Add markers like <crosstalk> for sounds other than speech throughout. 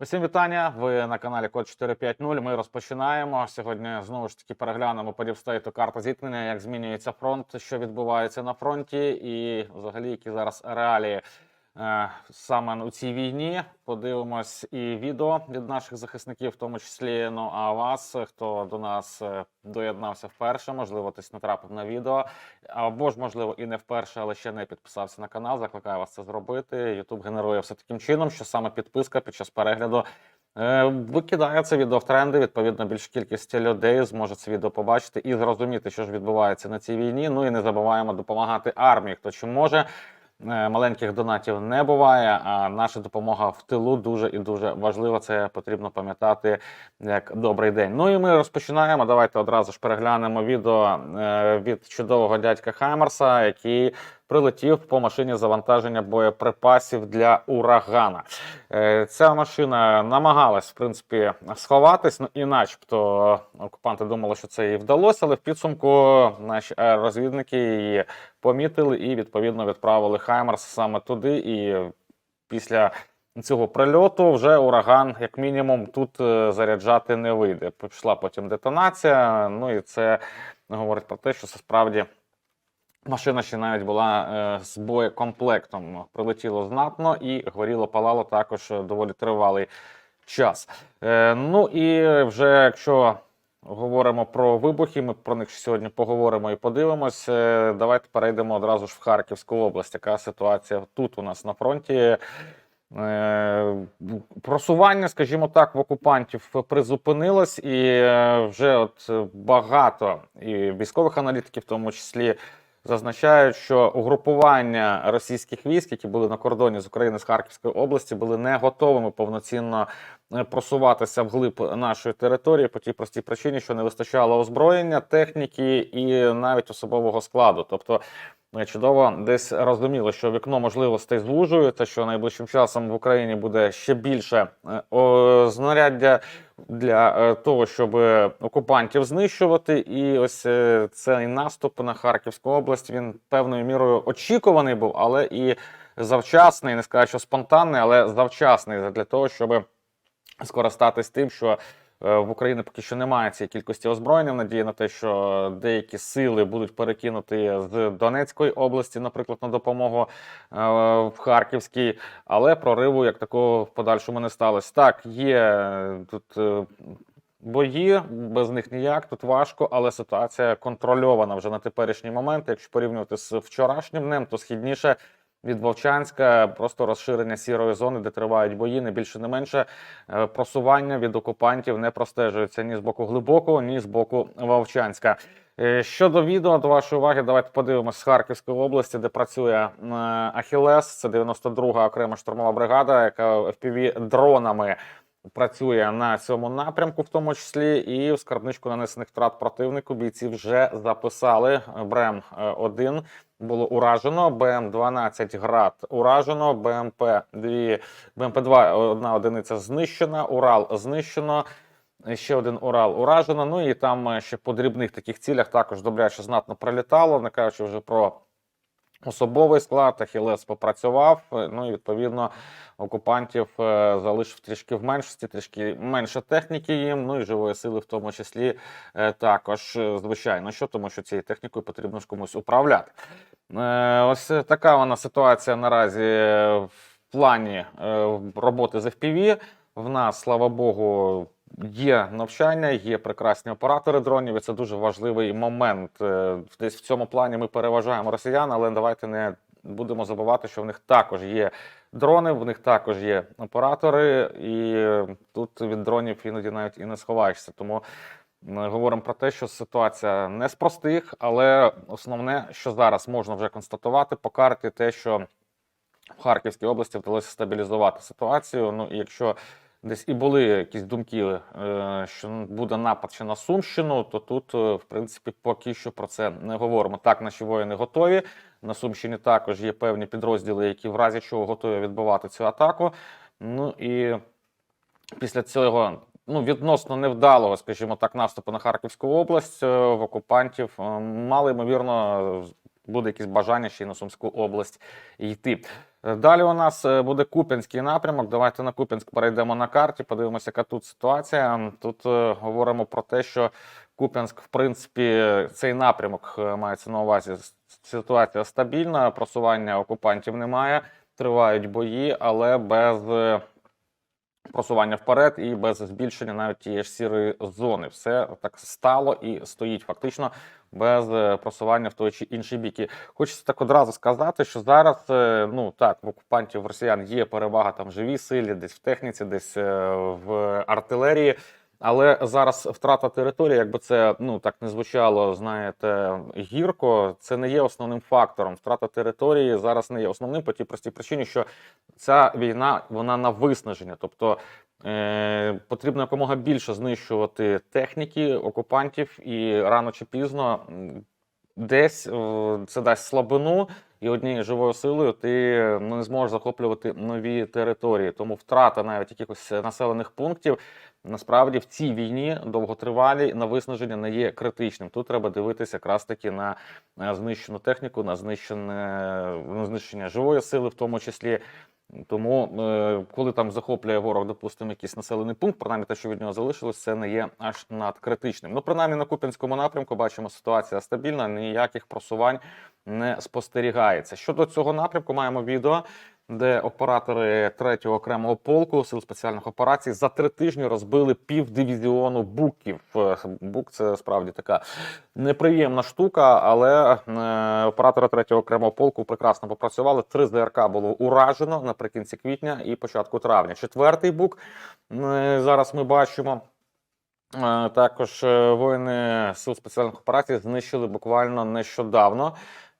Усім вітання. Ви на каналі Код 450. Ми розпочинаємо. Сьогодні знову ж таки переглянемо по діпстейту карта зіткнення, як змінюється фронт, що відбувається на фронті, і взагалі які зараз реалії саме у цій війні. Подивимось і відео від наших захисників, в тому числі. Ну а вас, хто до нас е, доєднався вперше, можливо, хтось натрапив на відео, або ж можливо і не вперше, але ще не підписався на канал. Закликаю вас це зробити. YouTube генерує все таким чином, що саме підписка під час перегляду. е, Викидає це відео в тренди. Відповідно, більш кількість людей зможе це відео побачити і зрозуміти, що ж відбувається на цій війні. Ну і не забуваємо допомагати армії, хто чим може. Е, Маленьких донатів не буває, а наша допомога в тилу дуже і дуже важлива. Це потрібно пам'ятати як добрий день. Ну і ми розпочинаємо. Давайте одразу ж переглянемо відео е, від чудового дядька Хаймерса, який прилетів по машині завантаження боєприпасів для урагана. Е, Ця машина намагалась, в принципі, сховатись, ну і начебто окупанти думали, що це їй вдалося, але в підсумку наші аеророзвідники її помітили і відповідно відправили Хаймерс саме туди. І після цього прильоту вже ураган, як мінімум, тут е, заряджати не вийде. Пішла потім детонація. Ну і це говорить про те, що це справді. Машина ще навіть була е, з боєкомплектом. Прилетіло знатно і горіло палало також доволі тривалий час. Е, ну і вже якщо говоримо про вибухи, ми про них сьогодні поговоримо і подивимось. Е, давайте перейдемо одразу ж в Харківську область. Яка ситуація тут у нас на фронті? Просування, скажімо так, в окупантів призупинилось, і вже от багато і військових аналітиків, в тому числі, зазначають, що угрупування російських військ, які були на кордоні з України з Харківської області, були не готовими повноцінно е, просуватися вглиб нашої території по тій простій причині, що не вистачало озброєння, техніки і навіть особового складу. Тобто чудово десь розуміли, що вікно можливостей звужується, що найближчим часом в Україні буде ще більше е, знаряддя для е, того, щоб окупантів знищувати. І ось е, цей наступ на Харківську область він певною мірою очікуваний був, але і завчасний, не скажу, що спонтанний, але завчасний для того, щоб скористатись тим, що е, в Україні поки що немає цієї кількості озброєння. Надія на те, що деякі сили будуть перекинуті з Донецької області, наприклад, на допомогу е, в Харківській, але прориву як такого в подальшому не сталося. Так, є е, тут. е, Бої без них ніяк, тут важко, але ситуація контрольована вже на теперішній момент. Якщо порівнювати з вчорашнім днем, то східніше від Вовчанська просто розширення сірої зони, де тривають бої, не більше, не менше. Е, Просування від окупантів не простежується ні з боку глибокого, ні з боку Вовчанська. Е, Щодо відео, до вашої уваги, давайте подивимося з Харківської області, де працює е, Ахілес. Це 92-га окрема штурмова бригада, яка FPV дронами працює на цьому напрямку, в тому числі, і в скарбничку нанесених втрат противнику бійці вже записали. Брем 1 було уражено, БМ 12 град уражено, БМП 2, БМП 2 одна одиниця знищена, Урал знищено. Ще один Урал уражено. Ну і там е, ще по дрібних таких цілях також добряче знатно пролітало, не кажучи вже про особовий склад. Ахілес попрацював. е, Ну і відповідно окупантів е, залишив трішки в меншості, трішки менше техніки їм. Ну і живої сили, в тому числі е, також, звичайно, що тому, що цією технікою потрібно ж комусь управляти. Ось така вона ситуація наразі в плані роботи з FPV. В нас, слава Богу, є навчання, є прекрасні оператори дронів. І це дуже важливий момент. Е, Десь в цьому плані ми переважаємо росіян, але давайте не будемо забувати, що в них також є дрони, в них також є оператори, і тут від дронів іноді навіть і не сховаєшся. Тому ми говоримо про те, що ситуація не з простих, але основне, що зараз можна вже констатувати по карті, те, що в Харківській області вдалося стабілізувати ситуацію. Ну і якщо десь і були якісь думки, е, що буде напад ще на Сумщину, то тут, е, в принципі, поки що про це не говоримо. Так, наші воїни готові. На Сумщині також є певні підрозділи, які в разі чого готові відбивати цю атаку. Ну і після цього. Ну, відносно невдалого, скажімо так, наступу на Харківську область е, в окупантів мало ймовірно буде якесь бажання ще й на Сумську область йти. Далі у нас е, буде Куп'янський напрямок. Давайте на Куп'янськ перейдемо на карті, подивимося, яка тут ситуація. Тут е, говоримо про те, що Куп'янськ, в принципі, цей напрямок е, мається на увазі. Ситуація стабільна, просування окупантів немає, тривають бої, але без просування вперед і без збільшення навіть тієї ж сірої зони. Все так стало і стоїть фактично без е, просування в той чи інший бік. І Хочеться так одразу сказати, що зараз е, ну так в окупантів росіян є перевага там в живій силі, десь в техніці, десь е, в артилерії. Але зараз втрата території, якби це ну так не звучало, знаєте, гірко, це не є основним фактором. Втрата території зараз не є основним по тій простій причині, що ця війна вона на виснаження, тобто е, потрібно якомога більше знищувати техніки окупантів, і рано чи пізно десь е, це дасть слабину, і однією живою силою ти ну, не зможеш захоплювати нові території. Тому втрата навіть якихось населених пунктів насправді в цій війні довготривалій на виснаження не є критичним. Тут треба дивитися якраз таки на е, знищену техніку, на знищене на знищення живої сили, в тому числі. Тому, е, коли там захоплює ворог, допустимо, якийсь населений пункт, принаймні те, що від нього залишилось, це не є аж надкритичним. Ну, принаймні на Куп'янському напрямку бачимо, ситуація стабільна, ніяких просувань не спостерігається. Щодо цього напрямку, маємо відео, де оператори 3-го окремого полку сил спеціальних операцій за три тижні розбили півдивізіону буків. Е, Бук це справді така неприємна штука, але е, оператори 3-го окремого полку прекрасно попрацювали. Три ЗРК було уражено наприкінці квітня і початку травня. Четвертий бук е, зараз ми бачимо. Також воїни сил спеціальних операцій знищили буквально нещодавно.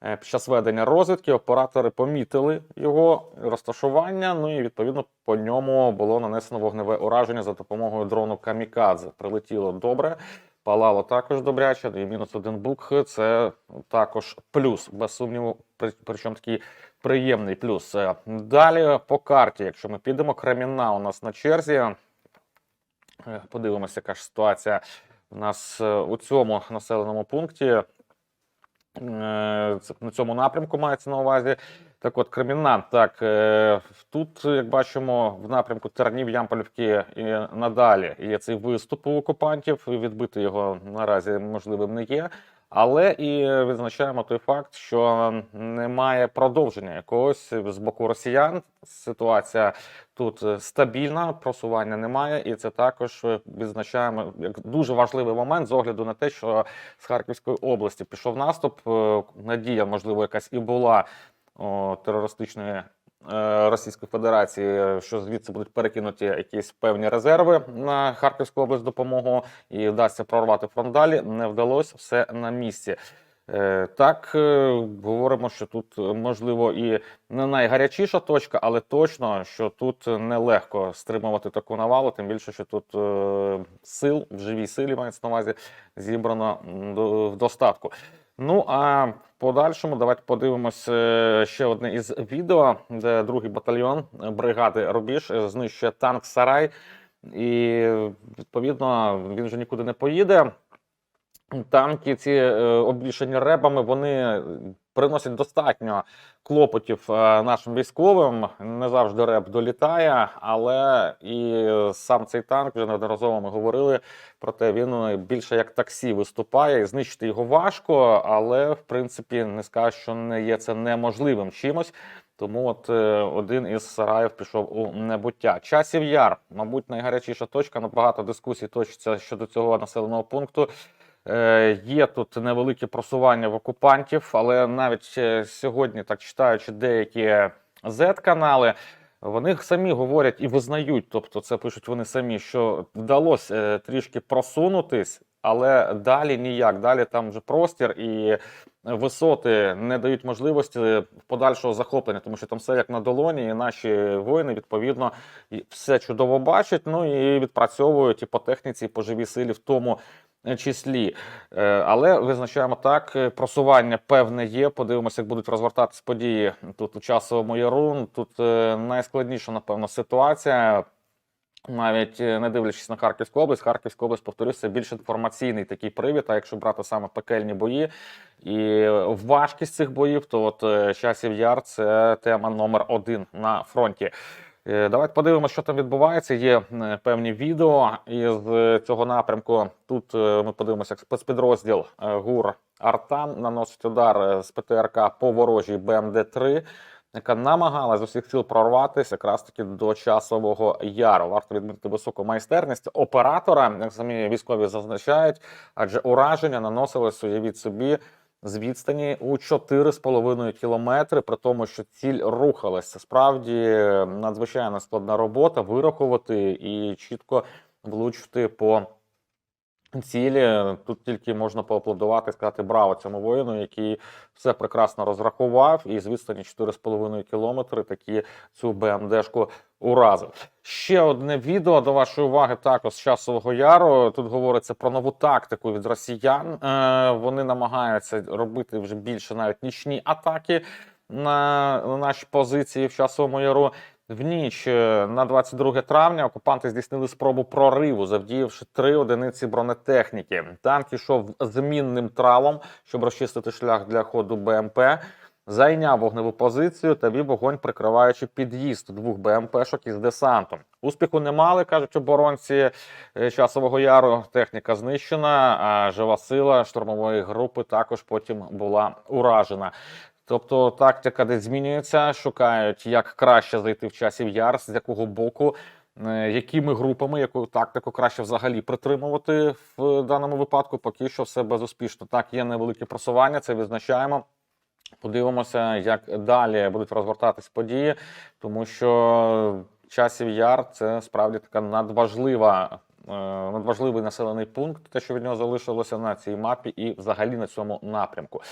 Е, Під час ведення розвідки оператори помітили його розташування. Ну і відповідно по ньому було нанесено вогневе ураження за допомогою дрону Камікадзе. Прилетіло добре, палало також добряче. І мінус один бук це також плюс, без сумніву, причому такий приємний плюс. Е, Далі по карті, якщо ми підемо, Кремінна у нас на черзі. Е, Подивимося, яка ж ситуація у нас у цьому населеному пункті. Е, На цьому напрямку мається на увазі. Так от, Кремінна, так, е, тут, як бачимо, в напрямку Тернів, Ямполівки і надалі є цей виступ у окупантів. Відбити його наразі можливим не є. Але і відзначаємо той факт, що немає продовження якогось з боку росіян. Ситуація тут е, стабільна, просування немає, і це також е, відзначаємо як дуже важливий момент з огляду на те, що з Харківської області пішов наступ. Е, Надія, можливо, якась і була о, терористичної Російської Федерації, е, що звідси будуть перекинуті якісь певні резерви на Харківську область допомогу і вдасться прорвати фронт далі. Не вдалося все на місці. Е, Так, е, говоримо, що тут е, можливо і не найгарячіша точка, але точно, що тут нелегко стримувати таку навалу, тим більше, що тут е, сил в живій силі мається на увазі зібрано в достатку. Ну а в подальшому давайте подивимось е, ще одне із відео, де другий батальйон е, бригади Рубіж знищує танк Сарай, і відповідно він вже нікуди не поїде. Танки, ці е, обвішані ребами, вони приносять достатньо клопотів е, нашим військовим. Не завжди реб долітає, але і сам цей танк вже неодноразово ми говорили про те, він е, більше як таксі виступає, знищити його важко, але в принципі не скажу, що не є це неможливим чимось. Тому от е, один із сараїв пішов у небуття. Часів яр, мабуть, найгарячіша точка. Ну, багато дискусій точиться щодо цього населеного пункту. Е, Є тут невелике просування в окупантів, але навіть е, сьогодні, так читаючи деякі Z-канали, вони самі говорять і визнають, тобто це пишуть вони самі, що вдалося е, трішки просунутись, але далі ніяк. Далі там вже простір і висоти не дають можливості подальшого захоплення, тому що там все як на долоні, і наші воїни відповідно все чудово бачать. Ну і відпрацьовують і по техніці, і по живій силі в тому числі. Е, Але визначаємо так, е, просування певне є. Подивимося, як будуть розвертатись події тут у часовому яру. Тут е, найскладніша, напевно, ситуація. навіть не дивлячись на Харківську область, Харківська область, повторюсь, це більш інформаційний такий привід. А якщо брати саме пекельні бої і важкість цих боїв, то от часів яр це тема номер один на фронті. Е, Давайте подивимося, що там відбувається. Є е, певні відео із е, цього напрямку. Тут ми подивимося, як спецпідрозділ ГУР Артан наносить удар з ПТРК по ворожій БМД-3, яка намагалась з усіх сил прорватися якраз таки до часового яру. Варто відмітити високу майстерність оператора, як самі військові зазначають, адже ураження наносилось, уявіть собі, з відстані у 4,5 кілометри, при тому, що ціль рухалася. Справді надзвичайно складна робота вирахувати і чітко влучити по цілі. Тут тільки можна поаплодувати, сказати браво цьому воїну, який все прекрасно розрахував, і з відстані 4,5 кілометри такі цю БМДшку уразив. Ще одне відео до вашої уваги також з часового яру. Тут говориться про нову тактику від росіян. Е, вони намагаються робити вже більше навіть нічні атаки на, на наші позиції в часовому яру. В ніч е, на 22 травня окупанти здійснили спробу прориву, завдіявши три одиниці бронетехніки. Танк ішов змінним тралом, щоб розчистити шлях для ходу БМП. Зайняв вогневу позицію та вів вогонь, прикриваючи під'їзд двох БМПшок із десантом. Успіху не мали, кажуть оборонці е, часового яру. Техніка знищена, а жива сила штурмової групи також потім була уражена. Тобто тактика десь змінюється, шукають, як краще зайти в часів яр, з якого боку, е, якими групами, яку тактику краще взагалі притримувати в даному випадку. Поки що все безуспішно. Так, є невелике просування, це відзначаємо. Подивимося, як далі будуть розгортатись події, тому що часів яр це справді така надважлива. е, Надважливий населений пункт, те, що від нього залишилося на цій мапі, і взагалі на цьому напрямку.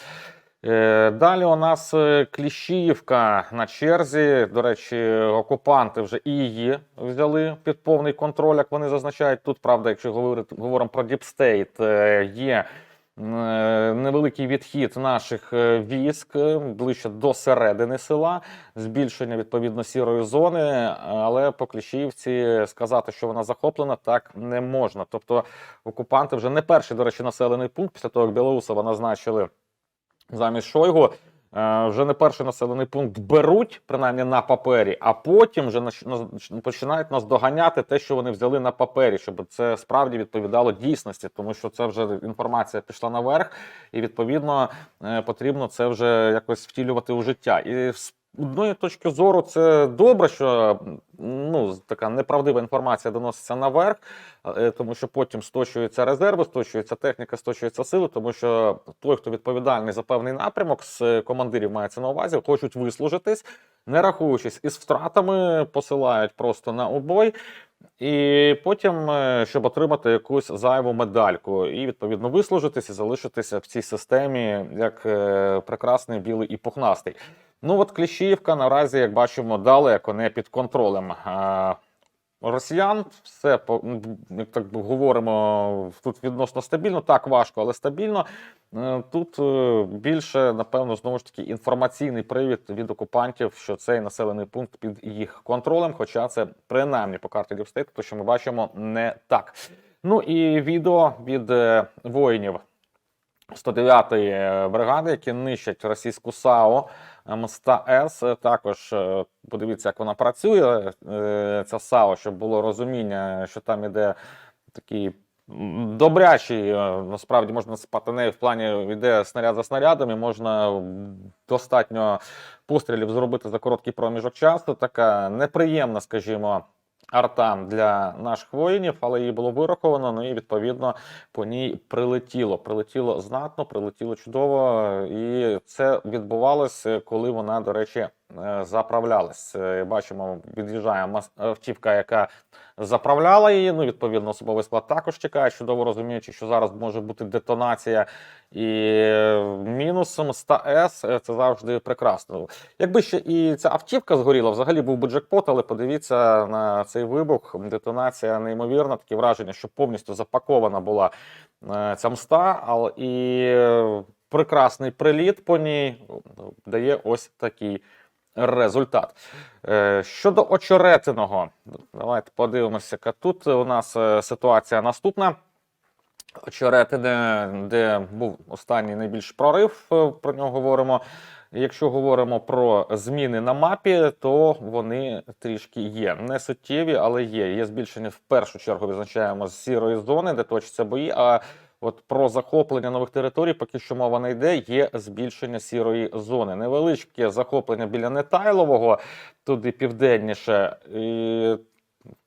Е, Далі у нас е, Кліщіївка на черзі. До речі, окупанти вже і її взяли під повний контроль, як вони зазначають. Тут, правда, якщо говорити, говоримо про Діпстейт, є е, невеликий відхід наших військ ближче до середини села, збільшення відповідно сірої зони. Але по Кліщіївці сказати, що вона захоплена, так не можна. Тобто окупанти вже не перший, до речі, населений пункт після того, як Білоусова назначили замість Шойгу. е, Вже не перший населений пункт беруть, принаймні на папері, а потім вже починають нас доганяти те, що вони взяли на папері, щоб це справді відповідало дійсності, тому що це вже інформація пішла наверх, і відповідно е, потрібно це вже якось втілювати у життя. І одної точки зору це добре, що ну така неправдива інформація доноситься наверх, е, тому що потім сточуються резерви, сточується техніка, сточуються сили, тому що той, хто відповідальний за певний напрямок, з командирів мається на увазі, хочуть вислужитись, не рахуючись із втратами, посилають просто на обой. І потім, е, щоб отримати якусь зайву медальку, і відповідно вислужитись залишитися в цій системі як е, прекрасний білий і пухнастий. Ну от Кліщіївка наразі, як бачимо, далеко не під контролем. Росіян все по як так говоримо тут відносно стабільно, так важко, але стабільно. Е, Тут е, більше, напевно, знову ж таки інформаційний привід від окупантів, що цей населений пункт під їх контролем, хоча це принаймні по карті Діпстейт, то що ми бачимо не так. Ну і відео від е, воїнів 109-ї бригади, які нищать російську САО моста С. Також е, подивіться, як вона працює. е, Ця САО, щоб було розуміння, що там іде такий добрячий, е, насправді можна спати нею в плані йде снаряд за снарядом, і можна достатньо пострілів зробити за короткий проміжок часу. Така неприємна, скажімо. Арта для наших воїнів, але її було вираховано. Ну і відповідно по ній прилетіло. Прилетіло знатно, прилетіло чудово, і це відбувалося, коли вона, до речі, е, заправлялась. Е, Бачимо, від'їжджає автівка, яка заправляла її. Ну, відповідно, особовий склад також чекає, чудово розуміючи, що зараз може бути детонація. І е, мінусом 100С е, це завжди прекрасно. Якби ще і ця автівка згоріла, взагалі був би джекпот, але подивіться на цей вибух. Детонація неймовірна, таке враження, що повністю запакована була е, ця мста, але і е, прекрасний приліт по ній дає ось такий результат. Е, Щодо очеретиного, давайте подивимося, яка тут у нас е, ситуація наступна. Очеретине, де був останній найбільш прорив, е, про нього говоримо. Якщо говоримо про зміни на мапі, то вони трішки є. Не суттєві, але є. Є збільшення в першу чергу відзначаємо з сірої зони, де точаться бої. А от про захоплення нових територій, поки що мова не йде, є збільшення сірої зони. Невеличке захоплення біля Нетайлового, туди південніше. І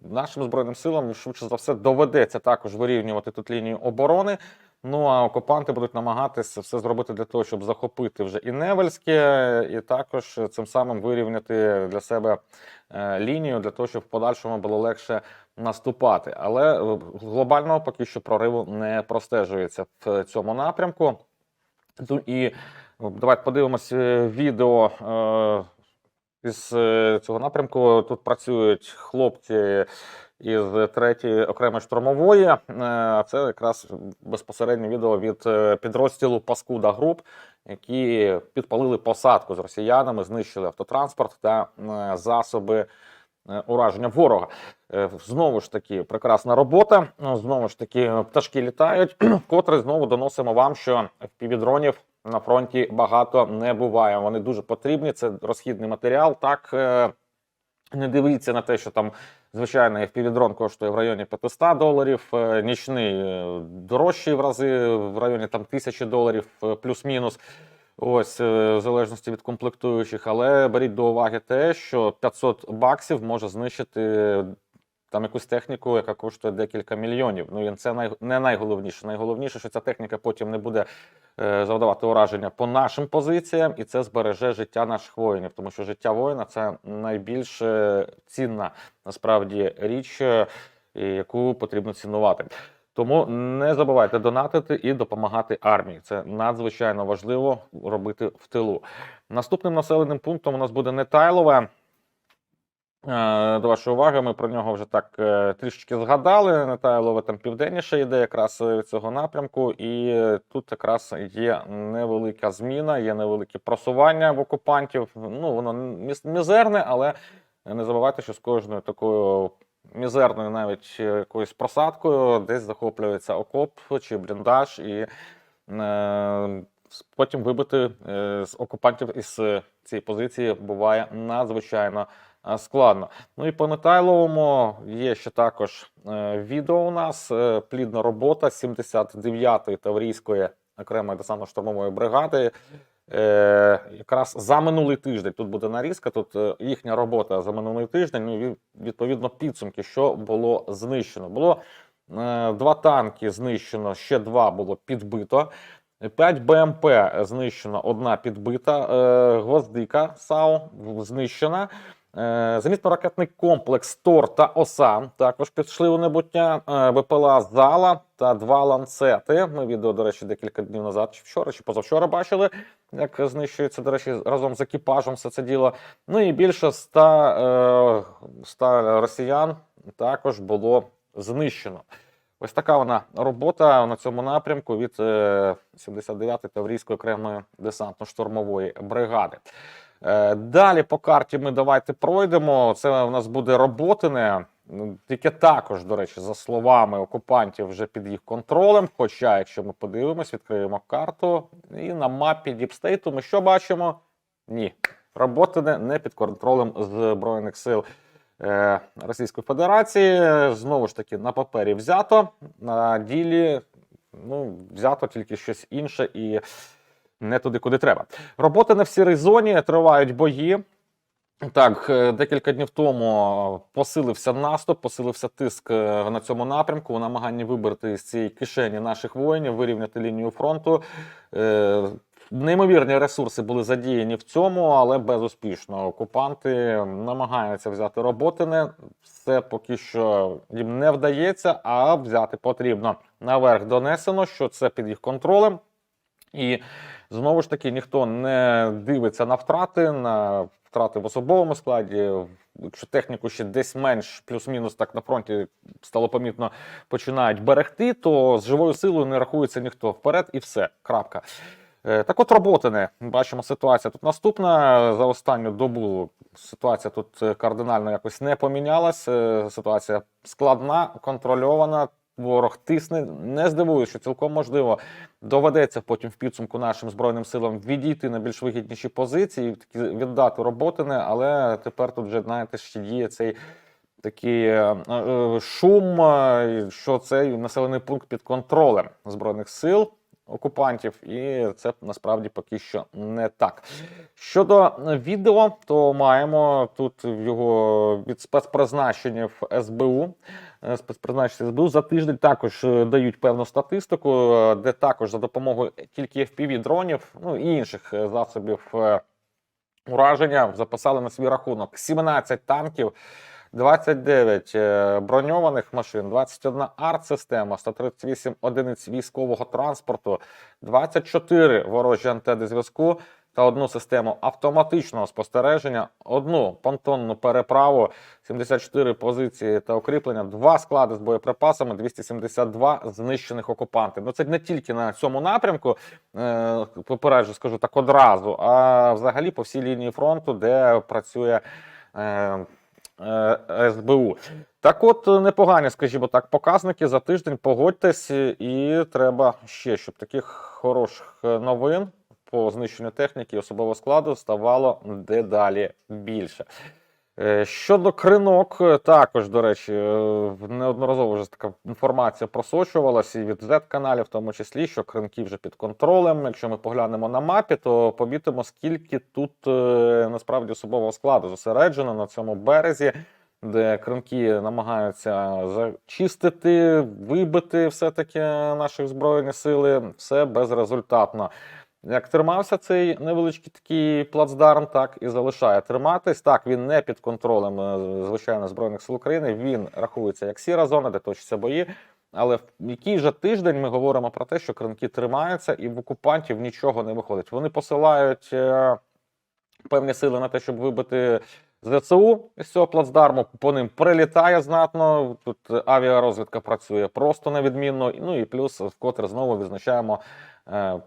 нашим збройним силам швидше за все доведеться також вирівнювати тут лінію оборони. Ну а окупанти будуть намагатися все зробити для того, щоб захопити вже і Невельське, і також цим самим вирівняти для себе е, лінію для того, щоб в подальшому було легше наступати. Але е, глобального поки що прориву не простежується в цьому напрямку. І ну, давайте подивимося е, відео е, із е, цього напрямку. Тут працюють хлопці із третьої окремої штурмової. Е, це якраз безпосередньо відео від е, підрозділу Паскуда Груп, які підпалили посадку з росіянами, знищили автотранспорт та е, засоби. Е, Ураження ворога Е, знову ж таки прекрасна робота. Ну, Знову ж таки, пташки літають. <clears throat> Вкотре знову доносимо вам, що півдронів на фронті багато не буває. Вони дуже потрібні. Це розхідний матеріал. Так е, не дивіться на те, що там звичайно FPV-дрон коштує в районі 500 доларів, нічний дорожчий в рази в районі там тисячі доларів плюс-мінус. Ось е, в залежності від комплектуючих, але беріть до уваги те, що 500 баксів може знищити там якусь техніку, яка коштує декілька мільйонів. Ну і це най... не найголовніше. Найголовніше, що ця техніка потім не буде е, завдавати ураження по нашим позиціям, і це збереже життя наших воїнів, тому що життя воїна це найбільш е, цінна насправді річ, яку потрібно цінувати. Тому не забувайте донатити і допомагати армії. Це надзвичайно важливо робити в тилу. Наступним населеним пунктом у нас буде Нетайлове. Е, До вашої уваги, ми про нього вже так е, трішечки згадали. Нетайлове там південніше йде якраз е, від цього напрямку, і тут якраз є невелика зміна, є невелике просування в окупантів. Ну воно мізерне, але не забувайте, що з кожною такою мізерною навіть якоюсь просадкою десь захоплюється окоп чи бліндаж, і е, потім вибити е, з окупантів із е, цієї позиції буває надзвичайно е, складно. Ну і по Нетайловому є ще також відео у нас. Плідна робота 79-ї Таврійської окремої десантно-штурмової бригади. Е, якраз за минулий тиждень тут буде нарізка. Тут е, їхня робота за минулий тиждень. Ну, відповідно підсумки, що було знищено. Було е, два танки знищено, ще два було підбито. 5 БМП знищено, одна підбита, е, гвоздика САУ знищена. Е, Зенітно-ракетний комплекс Тор та ОСА також пішли у небуття. Е, Зала та два ланцети. Ми відео, до речі, декілька днів назад, чи вчора, чи позавчора бачили, як знищується, до речі, разом з екіпажем все це діло. Ну і більше 100, е, 100 росіян також було знищено. Ось така вона робота на цьому напрямку від е, 79-ї Таврійської окремої десантно-штурмової бригади. Е, Далі по карті ми давайте пройдемо. Це у нас буде роботине. Ну, Тільки також, до речі, за словами окупантів, вже під їх контролем. Хоча, якщо ми подивимось, відкриємо карту, і на мапі Діпстейту ми що бачимо? Ні, роботине не під контролем Збройних сил е, Російської Федерації. Знову ж таки, на папері взято, на ділі ну, взято тільки щось інше і не туди, куди треба. Роботи не в сірій зоні, тривають бої. Так, е, декілька днів тому посилився наступ, посилився тиск е, на цьому напрямку у намаганні вибрати з цієї кишені наших воїнів, вирівняти лінію фронту. Е, Неймовірні ресурси були задіяні в цьому, але безуспішно. Окупанти намагаються взяти роботине. Все поки що їм не вдається, а взяти потрібно. Наверх донесено, що це під їх контролем. І знову ж таки ніхто не дивиться на втрати, на втрати в особовому складі. Якщо техніку ще десь менш плюс-мінус так на фронті стало помітно, починають берегти, то з живою силою не рахується ніхто вперед і все. Крапка. Е, Так от роботи бачимо ситуація тут наступна. За останню добу ситуація тут е, кардинально якось не помінялась. Е, Ситуація складна, контрольована. Ворог тисне. Не здивуюсь, що цілком можливо доведеться потім в підсумку нашим збройним силам відійти на більш вигідніші позиції, віддати роботине, але тепер тут вже знаєте, ще діє цей такий е, е, шум, е, що цей населений пункт під контролем збройних сил окупантів, і це насправді поки що не так. Щодо відео, то маємо тут його від спецпризначеннів СБУ. Е, Спецпризначення СБУ за тиждень також е, дають певну статистику, е, де також за допомогою тільки FPV дронів, ну і інших засобів ураження записали на свій рахунок 17 танків. 29 е, броньованих машин, 21 арт-система, 138 одиниць військового транспорту, 24 ворожі антени зв'язку та одну систему автоматичного спостереження, одну понтонну переправу, 74 позиції та укріплення, два склади з боєприпасами, 272 знищених окупантів. Ну це не тільки на цьому напрямку, е, попереджу, скажу так одразу, а взагалі по всій лінії фронту, де працює. Е, е, СБУ. Так от, непогані, скажімо так, показники за тиждень, погодьтесь, і треба ще, щоб таких хороших новин по знищенню техніки особового складу ставало дедалі більше. Е, Щодо кринок, е, також, до речі, е, неодноразово вже така інформація просочувалася і від Z-каналів, в тому числі, що кринки вже під контролем. Якщо ми поглянемо на мапі, то помітимо, скільки тут насправді особового складу зосереджено на цьому березі, де кринки намагаються зачистити, вибити все-таки наших збройні сили, все безрезультатно. Як тримався цей невеличкий такий плацдарм, так і залишає триматись. Так, він не під контролем, е, звичайно, Збройних сил України. Він рахується як сіра зона, де точаться бої. Але в який же тиждень ми говоримо про те, що кринки тримаються, і в окупантів нічого не виходить. Вони посилають е, певні сили на те, щоб вибити ЗСУ з цього плацдарму. По ним прилітає знатно. Тут авіарозвідка працює просто невідмінно. Ну і плюс, вкотре знову відзначаємо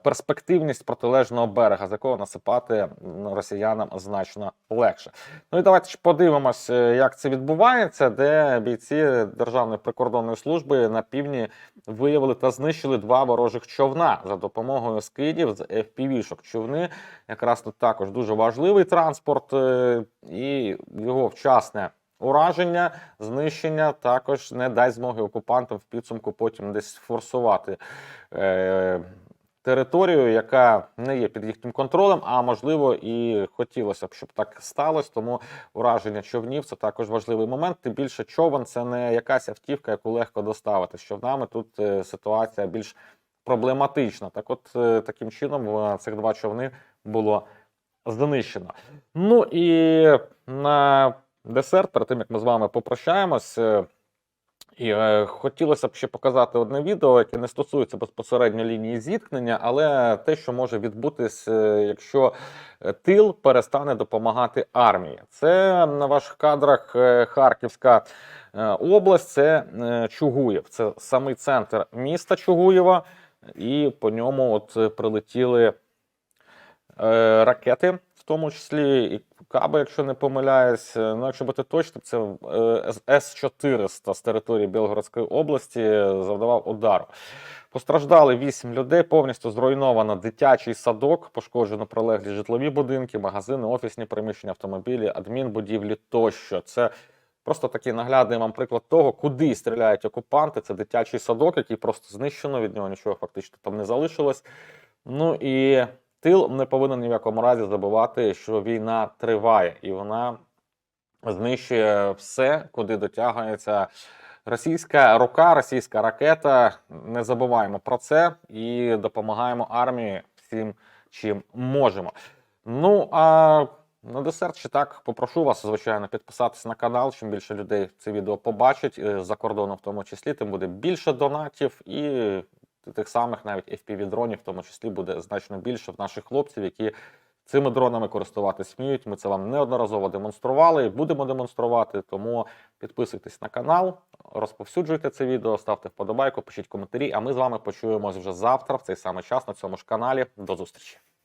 перспективність протилежного берега, з якого насипати росіянам значно легше. Ну і давайте ж подивимось, е, як це відбувається, де бійці Державної прикордонної служби на півдні виявили та знищили два ворожих човна за допомогою скидів з FPV-шок. Човни якраз тут також дуже важливий транспорт, е, і його вчасне ураження, знищення також не дасть змоги окупантам в підсумку потім десь форсувати. Е, Територію, яка не є під їхнім контролем, а можливо і хотілося б, щоб так сталося. Тому ураження човнів це також важливий момент. Тим більше човен це не якась автівка, яку легко доставити. З човнами тут е, ситуація більш проблематична. Так, от е, таким чином е, цих два човни було знищено. Ну і на десерт, перед тим як ми з вами попрощаємось. І е, хотілося б ще показати одне відео, яке не стосується безпосередньо лінії зіткнення, але те, що може відбутись, е, якщо е, тил перестане допомагати армії. Це на ваших кадрах е, Харківська область, це Чугуєв. Це самий центр міста Чугуєва, і по ньому от прилетіли е, ракети, в тому числі і Каби, якщо не помиляюсь. Е, Ну, якщо бути точним, це е, С-400 з території Білгородської області завдавав удару. Постраждали 8 людей, повністю зруйновано дитячий садок, пошкоджено прилеглі житлові будинки, магазини, офісні приміщення, автомобілі, адмінбудівлі тощо. Це просто такий наглядний вам приклад того, куди стріляють окупанти. Це дитячий садок, який просто знищено, від нього нічого фактично там не залишилось. Ну і тил не повинен ні в якому разі забувати, що війна триває, і вона знищує все, куди дотягується російська рука, російська ракета. Не забуваємо про це і допомагаємо армії всім, чим можемо. Ну а на десерт ще так попрошу вас, звичайно, підписатись на канал. Чим більше людей це відео побачить е, за кордоном, в тому числі, тим буде більше донатів і тих самих навіть FPV-дронів, в тому числі буде значно більше в наших хлопців, які цими дронами користуватись вміють. Ми це вам неодноразово демонстрували і будемо демонструвати. Тому підписуйтесь на канал, розповсюджуйте це відео, ставте вподобайку, пишіть коментарі. А ми з вами почуємось вже завтра в цей самий час на цьому ж каналі. До зустрічі.